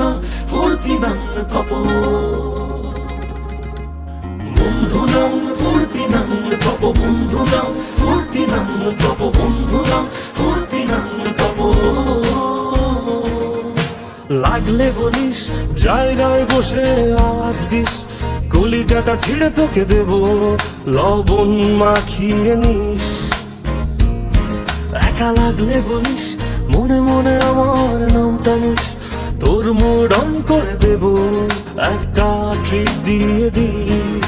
না ফুর্তিমান তপন বন্ধু তপ বন্ধু নাম তপ বন্ধু নাম তপ। লাগলে বলিস, জায়গায় বসে আজ দিস, কলিজাটা ছিঁড়ে তোকে দেব, লবণ মাখিয়ে নিস। একা লাগলে বলিস, মনে মনে আমার নাম টানিস তোর মোড়ন করে দেব। একটা ট্রিপ দিয়ে দিস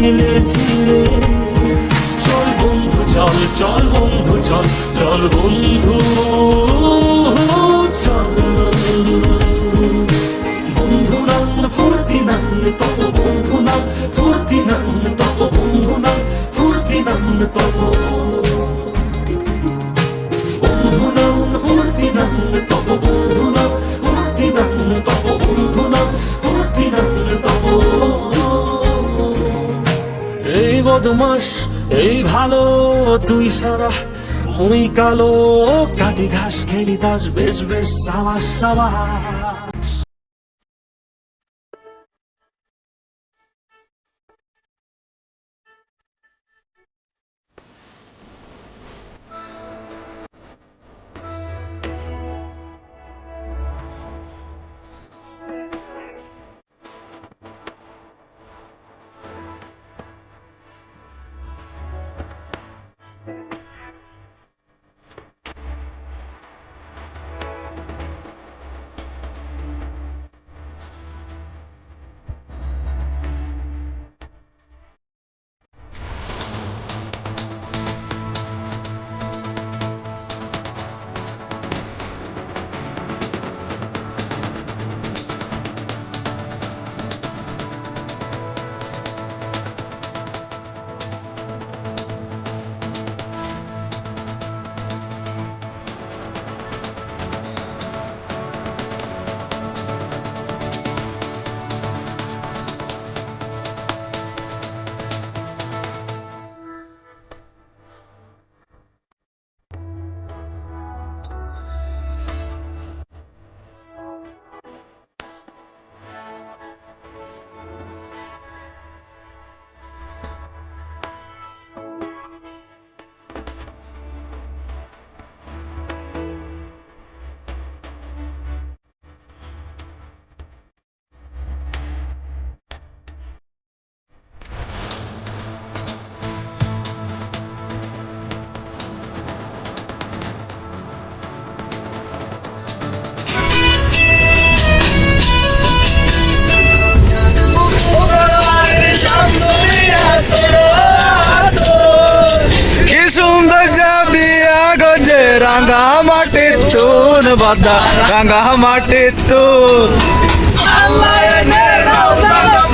একসাথে ছিলে। চল বন্ধু চল চল বন্ধু চল চল বন্ধু। বদমাস এই ভালো তুই সারা। মুই কালো, কাটি ঘাস খেলি তাস, বেশ বেশ সাবাস সাবাস। রাঙ্গা মাটি তুন বাদা রাঙ্গা মাটি তুন আল্লাহ এনে আল্লাহ